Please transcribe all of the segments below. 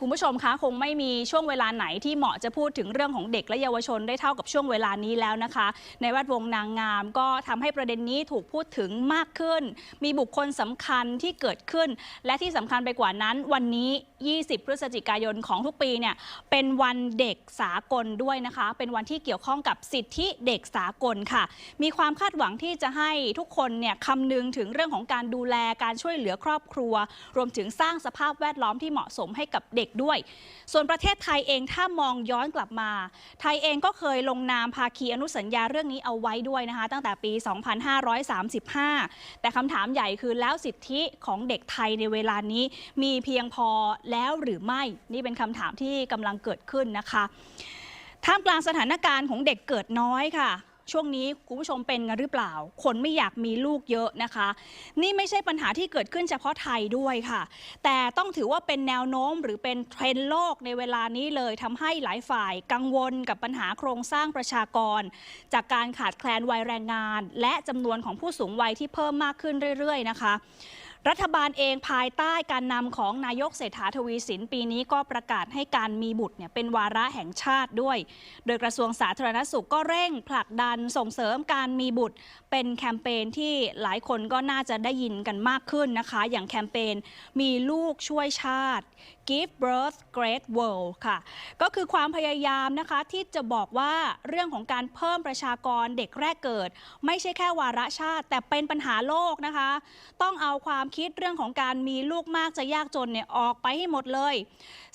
คุณผู้ชมคะคงไม่มีช่วงเวลาไหนที่เหมาะจะพูดถึงเรื่องของเด็กและเยาวชนได้เท่ากับช่วงเวลานี้แล้วนะคะ ในแวดวงนางงามก็ทำให้ประเด็นนี้ถูกพูดถึงมากขึ้น มีบุคคลสำคัญที่เกิดขึ้น และที่สำคัญไปกว่านั้นวันนี้ 20 พฤศจิกายนของทุกปีเนี่ยเป็นวันเด็กสากลด้วยนะคะ เป็นวันที่เกี่ยวข้องกับสิทธิเด็กสากลค่ะ มีความคาดหวังที่จะให้ทุกคนเนี่ยคำนึงถึงเรื่องของการดูแลการช่วยเหลือครอบครัว รวมถึงสร้างสภาพแวดล้อมที่เหมาะสมให้กับเด็กด้วย ส่วนประเทศไทยเองถ้ามองย้อนกลับมา ไทยเองก็เคยลงนามภาคีอนุสัญญาเรื่องนี้เอาไว้ด้วยนะคะ ตั้งแต่ปี 2535 แต่คำถามใหญ่คือแล้วสิทธิของเด็กไทยในเวลานี้มีเพียงพอแล้วหรือไม่นี่เป็นคำถามที่กำลังเกิดขึ้นนะคะท่ามกลางสถานการณ์ของเด็กเกิดน้อยค่ะ ช่วงนี้คุณผู้ชมเป็นกันหรือเปล่า คนไม่อยากมีลูกเยอะนะคะ นี่ไม่ใช่ปัญหาที่เกิดขึ้นเฉพาะไทยด้วยค่ะ แต่ต้องถือว่าเป็นแนวโน้มหรือเป็นเทรนด์โลกในเวลานี้เลยทำให้หลายฝ่ายกังวลกับปัญหาโครงสร้างประชากร จากการขาดแคลนวัยแรงงาน และจำนวนของผู้สูงวัยที่เพิ่มมากขึ้นเรื่อย ๆ นะคะ รัฐบาลเองภายใต้การนำของนายกเศรษฐาทวีสินปีนี้ก็ประกาศให้การมีบุตรเนี่ยเป็นวาระแห่งชาติด้วย โดยกระทรวงสาธารณสุขก็เร่งผลักดันส่งเสริมการมีบุตร เป็นแคมเปญที่หลายคนก็น่าจะได้ยินกันมากขึ้นนะคะ อย่างแคมเปญมีลูกช่วยชาติ Give Birth Great World ค่ะ ก็คือความพยายามนะคะที่จะบอกว่าเรื่องของการเพิ่มประชากรเด็กแรกเกิด ไม่ใช่แค่วาระชาติ แต่เป็นปัญหาโลกนะคะ ต้องเอาความคิดเรื่องของการมีลูกมากจะยากจนเนี่ยออกไปให้หมดเลย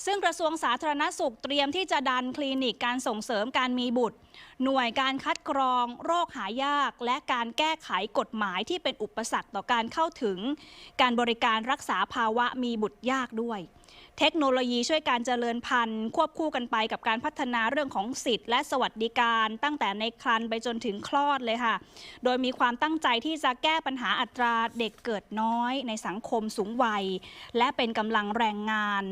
ซึ่งกระทรวงสาธารณสุขเตรียมที่จะดันคลินิกการส่งเสริมการมีบุตร หน่วยการคัดกรองโรคหายาก และการแก้ไขกฎหมายที่เป็นอุปสรรคต่อการเข้าถึง การบริการรักษาภาวะมีบุตรยากด้วย เทคโนโลยีช่วยการเจริญพันธุ์ ควบคู่กันไปกับการพัฒนาเรื่องของสิทธิ์และสวัสดิการ ตั้งแต่ในครรภ์ไปจนถึงคลอดเลยค่ะ โดยมีความตั้งใจที่จะแก้ปัญหาอัตราเด็กเกิดน้อย ในสังคมสูงวัย และเป็นกำลังแรงงาน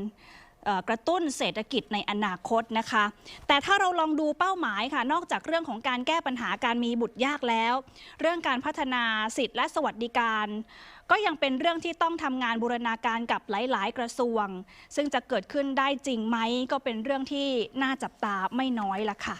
กระตุ้นเศรษฐกิจในอนาคตนะคะ แต่ถ้าเราลองดูเป้าหมายค่ะ นอกจากเรื่องของการแก้ปัญหาการมีบุตรยากแล้ว เรื่องการพัฒนาสิทธิและสวัสดิการ ก็ยังเป็นเรื่องที่ต้องทำงานบูรณาการกับหลาย ๆ กระทรวง ซึ่งจะเกิดขึ้นได้จริงไหมก็เป็นเรื่องที่น่าจับตาไม่น้อยละค่ะ